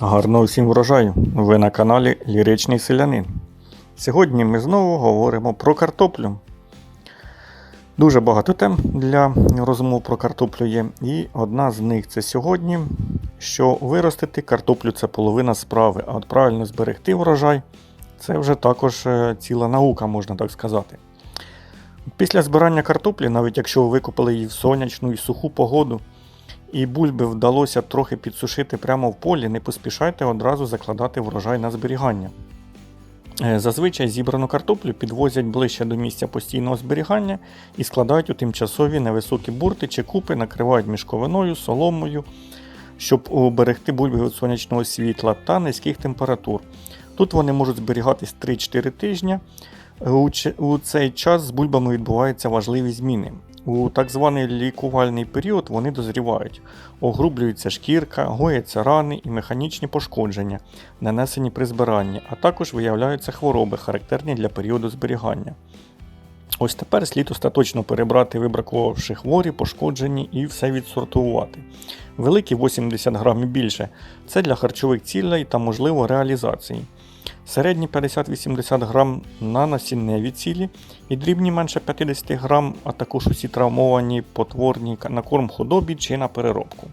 Гарного всім врожаю! Ви на каналі Ліричний Селянин. Сьогодні ми знову говоримо про картоплю. Дуже багато тем для розмов про картоплю є, і одна з них це сьогодні, що виростити картоплю це половина справи, а от правильно зберегти врожай це вже також е, ціла наука, можна так сказати. Після збирання картоплі, навіть якщо ви викопали її в сонячну і суху погоду, і бульби вдалося трохи підсушити прямо в полі, не поспішайте одразу закладати врожай на зберігання. Е, Зазвичай зібрану картоплю підвозять ближче до місця постійного зберігання і складають у тимчасові невисокі бурти чи купи, накривають мішковиною, соломою, щоб уберегти бульби від сонячного світла та низьких температур. Тут вони можуть зберігатись 3-4 тижні. У цей час з бульбами відбуваються важливі зміни. У так званий лікувальний період вони дозрівають, огрублюється шкірка, гояться рани і механічні пошкодження, нанесені при збиранні, а також виявляються хвороби, характерні для періоду зберігання. Ось тепер слід остаточно перебрати вибракувавши хворі, пошкоджені і все відсортувати. Великі 80 грамів більше це для харчових цілей та можливо реалізації. Середні 50-80 грам на насінневі цілі і дрібні менше 50 грам, а також усі травмовані, потворні на корм худобі чи на переробку.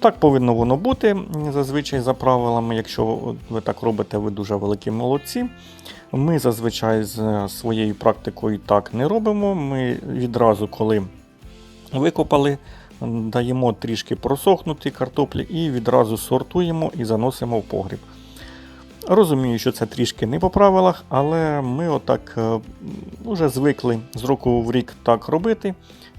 Так повинно воно бути зазвичай за правилами. Якщо ви так робите, ви дуже великі молодці. Ми зазвичай з своєю практикою так не робимо. Ми відразу, коли викопали, даємо трішки просохнути картоплі і відразу сортуємо і заносимо в погріб. Розумію, що це трішки не по правилах, але ми отак е, вже звикли з року в рік так робити,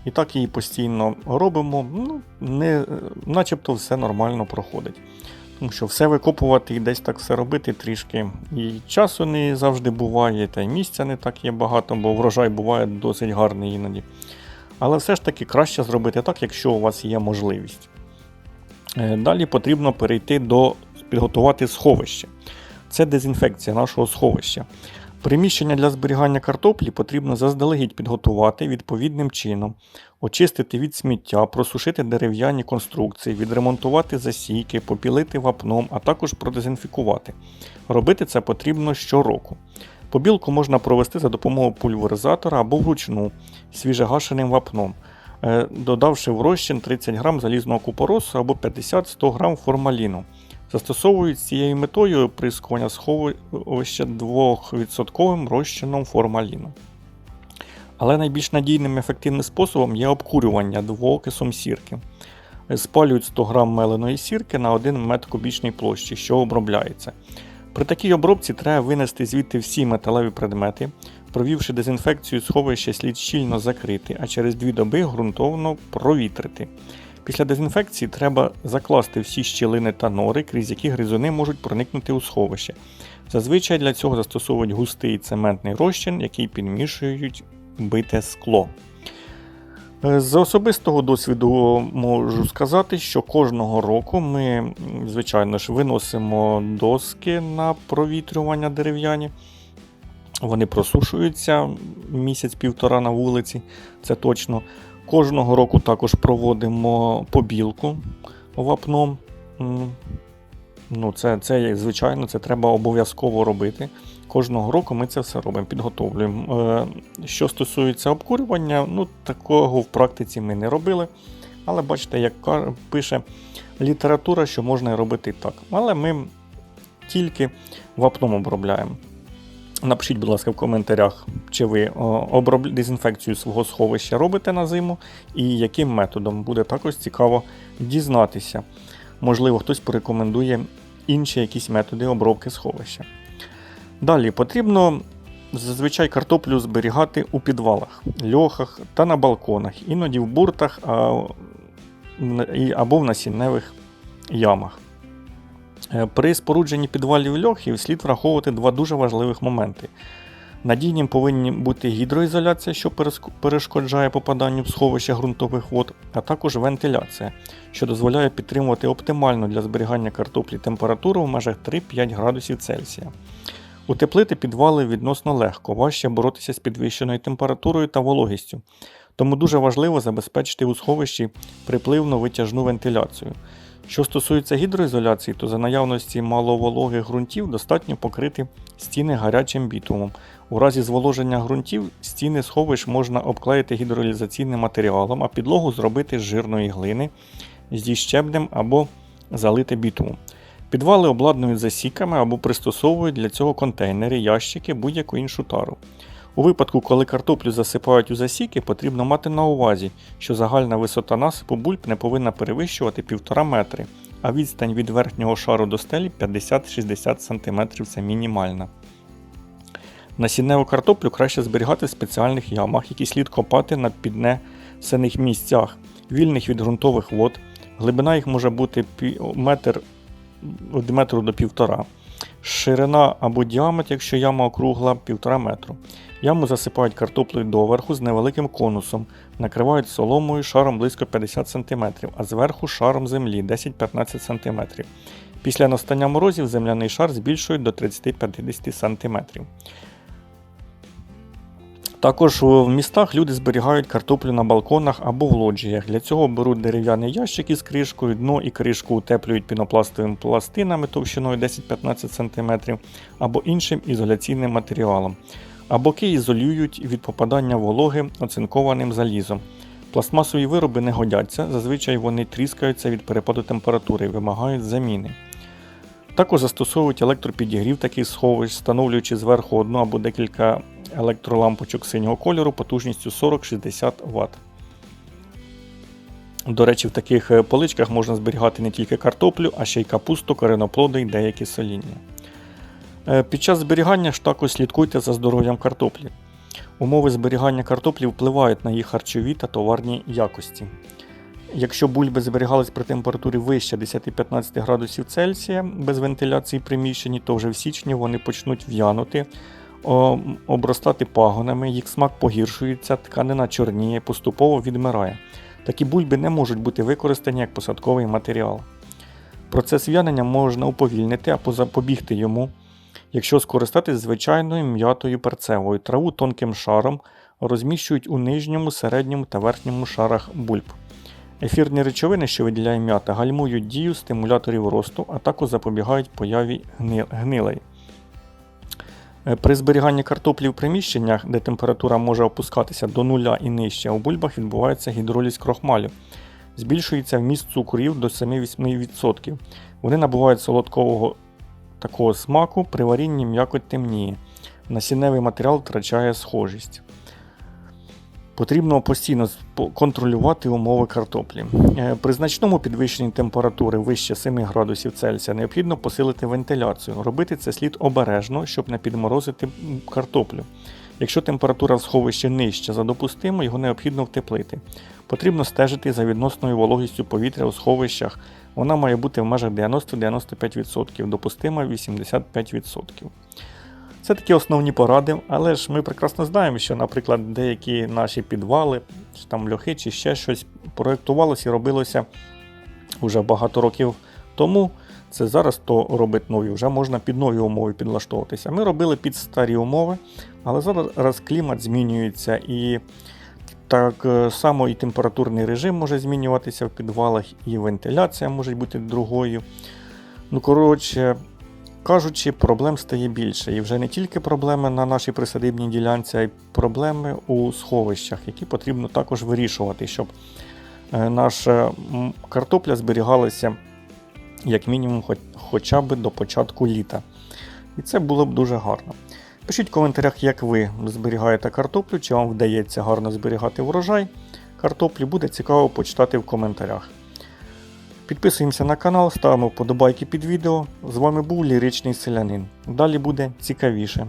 і так її постійно робимо. Ну, не, е, начебто все нормально проходить. Тому що все викопувати і десь так все робити трішки. І часу не завжди буває, та й місця не так є багато, бо врожай буває досить гарний іноді. Але все ж таки краще зробити так, якщо у вас є можливість. Е, Далі потрібно перейти до підготувати сховище. Це дезінфекція нашого сховища. Приміщення для зберігання картоплі потрібно заздалегідь підготувати відповідним чином, очистити від сміття, просушити дерев'яні конструкції, відремонтувати засійки, попілити вапном, а також продезінфікувати. Робити це потрібно щороку. Побілку можна провести за допомогою пульверизатора або вручну свіжегашеним вапном, е, додавши в розчин 30 г залізного купоросу або 50-100 г формаліну. Застосовують з цією метою прискування сховища 2% розчином формаліну. Але найбільш надійним і ефективним способом є обкурювання двоокисом сірки. Спалюють 100 г меленої сірки на 1 метр кубічної площі, що обробляється. При такій обробці треба винести звідти всі металеві предмети. Провівши дезінфекцію сховища слід щільно закрити, а через 2 доби ґрунтовно провітрити. Після дезінфекції треба закласти всі щілини та нори, крізь які гризуни можуть проникнути у сховище. Зазвичай для цього застосовують густий цементний розчин, який підмішують бите скло. Е, З особистого досвіду можу сказати, що кожного року ми, звичайно ж, виносимо доски на провітрювання дерев'яні. Вони просушуються місяць-півтора на вулиці, це точно. Кожного року також проводимо побілку вапном. Ну, це, це звичайно, це треба обов'язково робити. Кожного року ми це все робимо, підготовлюємо. Е, Що стосується обкурювання, ну такого в практиці ми не робили. Але бачите, як пише література, що можна робити так. Але ми тільки вапном обробляємо. Напишіть, будь ласка, в коментарях, чи ви оброб... дезінфекцію свого сховища робите на зиму і яким методом. Буде також цікаво дізнатися. Можливо, хтось порекомендує інші якісь методи обробки сховища. Далі потрібно зазвичай картоплю зберігати у підвалах, льохах та на балконах, іноді в буртах а, або в насінневих ямах. Е, При спорудженні підвалів льохів слід враховувати два дуже важливих моменти. Надійним повинні бути гідроізоляція, що перешкоджає попаданню в сховище ґрунтових вод, а також вентиляція, що дозволяє підтримувати оптимальну для зберігання картоплі температуру в межах 3-5 градусів Цельсія. Утеплити підвали відносно легко, важче боротися з підвищеною температурою та вологістю. Тому дуже важливо забезпечити у сховищі припливно-витяжну вентиляцію. Що стосується гідроізоляції, то за наявності маловологих ґрунтів достатньо покрити стіни гарячим бітумом. У разі зволоження ґрунтів стіни сховищ можна обклеїти гідроізоляційним матеріалом, а підлогу зробити з жирної глини зі щебнем або залити бітумом. Підвали обладнують засіками або пристосовують для цього контейнери, ящики, будь-яку іншу тару. У випадку, коли картоплю засипають у засіки, потрібно мати на увазі, що загальна висота насипу бульб не повинна перевищувати 1,5 метри, а відстань від верхнього шару до стелі 50-60 см це мінімальна. Насінневу картоплю краще зберігати в спеціальних ямах, які слід копати на піднесених місцях, вільних від ґрунтових вод. Глибина їх може бути метр від метру до півтора. Ширина або діаметр, якщо яма округла, 1,5 метру. Яму засипають картоплею доверху з невеликим конусом, накривають соломою шаром близько 50 см, а зверху шаром землі 10-15 см. Після настання морозів земляний шар збільшують до 30-50 см. Також в містах люди зберігають картоплю на балконах або в лоджіях. Для цього беруть дерев'яний ящик із кришкою, дно і кришку утеплюють пінопластовими пластинами товщиною 10-15 см або іншим ізоляційним матеріалом. А боки ізолюють від попадання вологи оцинкованим залізом. Пластмасові вироби не годяться, зазвичай вони тріскаються від перепаду температури і вимагають заміни. Також застосовують електропідігрів таких сховищ, встановлюючи зверху одну або декілька електролампочок синього кольору потужністю 40-60 Вт. До речі, в таких е, поличках можна зберігати не тільки картоплю, а ще й капусту, кореноплоди і деякі соління. Е, Під час зберігання ж також слідкуйте за здоров'ям картоплі. Умови зберігання картоплі впливають на їх харчові та товарні якості. Якщо бульби зберігались при температурі вище 10-15 градусів Цельсія без вентиляції в приміщенні, то вже в січні вони почнуть в'янути, обростати пагонами, їх смак погіршується, тканина чорніє, поступово відмирає. Такі бульби не можуть бути використані як посадковий матеріал. Процес в'янення можна уповільнити або запобігти йому, якщо скористатись звичайною м'ятою перцевою. Траву тонким шаром розміщують у нижньому, середньому та верхньому шарах бульб. Ефірні речовини, що виділяє м'ята, гальмують дію стимуляторів росту, а також запобігають появі гнилей. Е, При зберіганні картоплі в приміщеннях, де температура може опускатися до нуля і нижче, у бульбах відбувається гідроліз крохмалю. Збільшується вміст цукрів до 7-8%. Вони набувають солодкового такого смаку, при варінні м'якоть темніє. Насінневий матеріал втрачає схожість. Потрібно постійно контролювати умови картоплі. Е, При значному підвищенні температури вище 7 градусів Цельсія необхідно посилити вентиляцію. Робити це слід обережно, щоб не підморозити картоплю. Якщо температура в сховищі нижча за допустиму, його необхідно втеплити. Потрібно стежити за відносною вологістю повітря у сховищах. Вона має бути в межах 90-95%, допустима 85%. Це такі основні поради, але ж ми прекрасно знаємо, що, наприклад, деякі наші підвали, чи там льохи, чи ще щось проєктувалося і робилося вже багато років тому. Це зараз то робить нові, вже можна під нові умови підлаштовуватися. Ми робили під старі умови, але зараз клімат змінюється і так е, само і температурний режим може змінюватися в підвалах, і вентиляція може бути другою. Ну, коротше, кажучи, проблем стає більше. І вже не тільки проблеми на нашій присадибній ділянці, а й проблеми у сховищах, які потрібно також вирішувати, щоб е, наша картопля зберігалася як мінімум хоча б до початку літа. І це було б дуже гарно. Пишіть в коментарях, як ви зберігаєте картоплю, чи вам вдається гарно зберігати врожай картоплі. Буде цікаво почитати в коментарях. Підписуємося на канал, ставимо вподобайки під відео. З вами був Ліричний Селянин. Далі буде цікавіше.